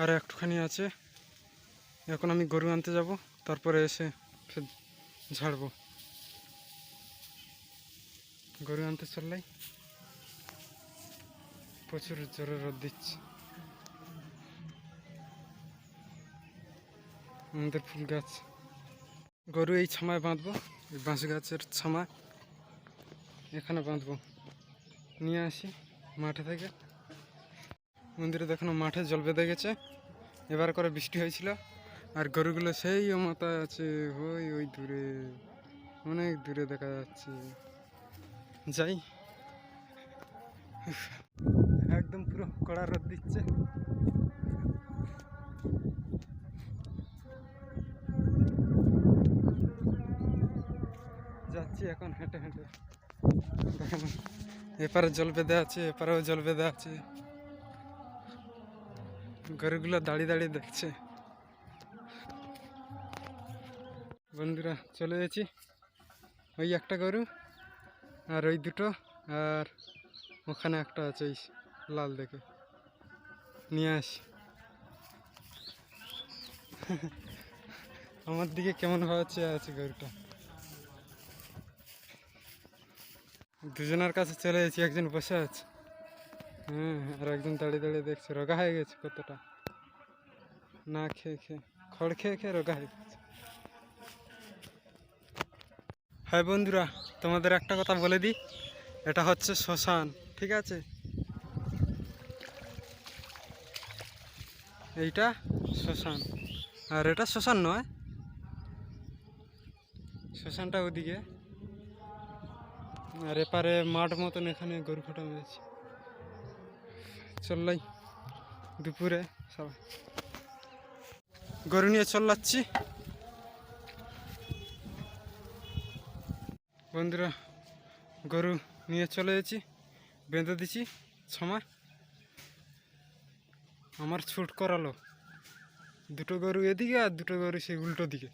আর একটুখানি আছে। এখন আমি গরু আনতে যাব, তারপরে এসে ফের ঝাড়বো। গরু আনতে চললাই প্রচুর জোরে রোদ দিচ্ছে। আমাদের ফুল গাছ। গরু এই ছামায় বাঁধবো, এই বাঁশ গাছের ছামায়। এখানে বাঁধবো। নিয়ে আসি মাঠে থেকে। মন্দিরে দেখানো, মাঠে জল বেঁধে গেছে। এবার করে বৃষ্টি হয়েছিল। আর গরুগুলো সেই মাথায় আছে। ওই ওই দূরে। অনেক দূরে দেখা যাচ্ছে। যাই। একদম পুরো কড়া রোদ দিচ্ছে। যাচ্ছি এখন হেঁটে হেঁটে। এপারে জল বেঁধে আছে, এপারেও জল বেঁধে আছে। গরুগুলো দাঁড়িয়ে দাঁড়িয়ে দেখছে। বন্ধুরা, চলে গেছি। ওই একটা গরু আর ওই দুটো আর ওখানে একটা আছে ওই লাল দেখে। নিয়ে আসি। আমার দিকে কেমন ভাবে চেয়ে আছে গরুটা। দুজনের কাছে চলে গেছি, একজন বসে আছে। হ্যাঁ আর একজন দাঁড়িয়ে দাঁড়িয়ে দেখছে, রোগা হয়ে গেছে কতটা। না খেয়ে খেয়ে, খড় খেয়ে খেয়ে রোগা হয়ে গেছে। হ্যাঁ বন্ধুরা, তোমাদের একটা কথা বলে দিই, এটা হচ্ছে শ্মশান, ঠিক আছে? এইটা শ্মশান, আর এটা শ্মশান নয়। শ্মশানটা ওদিকে। আর এপারে মাঠ মতন এখানে গরু ফাটা মেরেছে চললাই। দুপুরে সবাই গরু নিয়ে চল্লাচ্ছি। বন্ধুরা, গরু নিয়ে চলে গেছি। বেঁধে দিছি ছমা আমার ছুট করালো। দুটো গরু এদিকে আর দুটো গরু সেই উল্টো দিকে।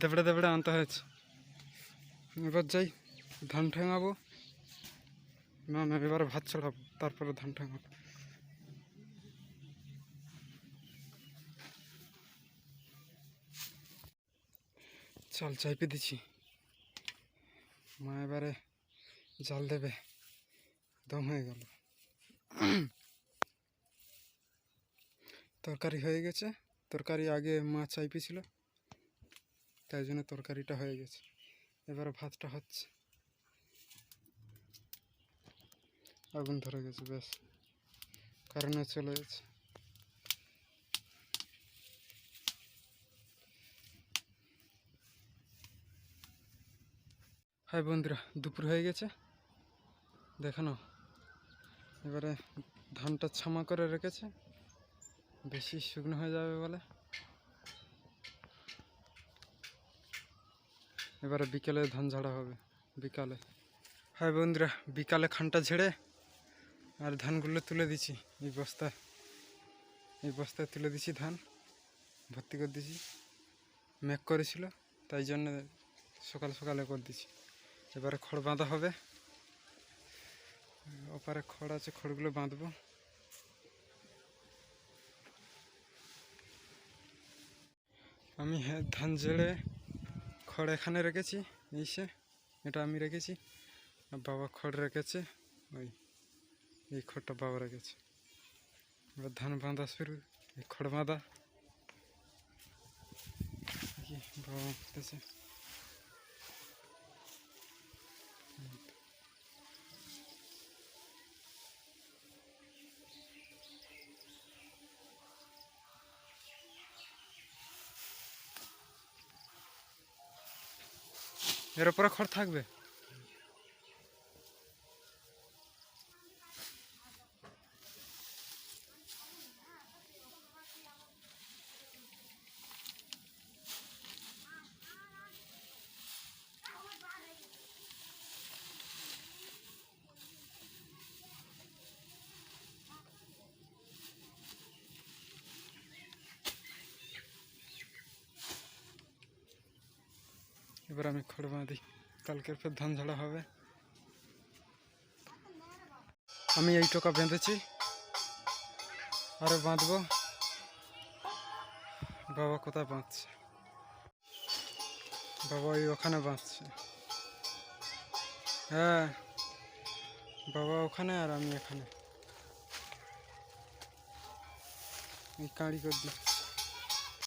দেবড়ে দেবড়ে আনতে হয়েছে। এবার যাই, ধান ঠেঙাবো। না না, এবার ভাত চড়াবো তারপরে ধান ঠেঙাবো চল চাইপে দিছি। মা এবারে জাল দেবে। দম হয়ে গেল। তরকারি হয়ে গেছে। তরকারি আগে মা চাইপেছিল, তাই জন্য তরকারিটা হয়ে গেছে। এবারে ভাতটা হচ্ছে। আগুন ধরে গেছে বেশ কারণে চলে গেছে। হাই বন্ধুরা, দুপুর হয়ে গেছে। দেখানো এবারে ধানটা ছামা করে রেখেছে। বেশি শুকনো হয়ে যাবে বলে। এবারে বিকেলে ধান ঝাড়া হবে, বিকালে। হ্যাঁ বন্ধুরা, বিকালে খানটা ঝেড়ে আর ধানগুলো তুলে দিছি। এই বস্তায়। এই বস্তায় তুলে দিছি ধান। ভর্তি করে দিছি। মেঘ করেছিল, তাই জন্য সকাল সকালে করে দিছি। এবারে খড় বাঁধা হবে। ওপারে খড় আছে, খড়গুলো বাঁধবো। আমি হ্যাঁ ধান ঝেড়ে খড় এখানে রেখেছি এইসে এটা আমি রেখেছি। বাবা খড় রেখেছে, ওই। এই খড়টা বাবা গেছে। এবার ধান বাঁধা শুরু, এই খড় বাঁধা। বাবা এর উপরে খড় থাকবে? এবার আমি খড় বাঁধি। কালকের ফের ধান ঝাড়া হবে। আমি এই টোকা বেঁধেছি। আরও বাঁধবো। বাবা কোথায় বাঁধছে? বাবা ওই ওখানে বাঁধছে। হ্যাঁ বাবা ওখানে আর আমি এখানে। এই কাঁড়ি করে দিচ্ছি।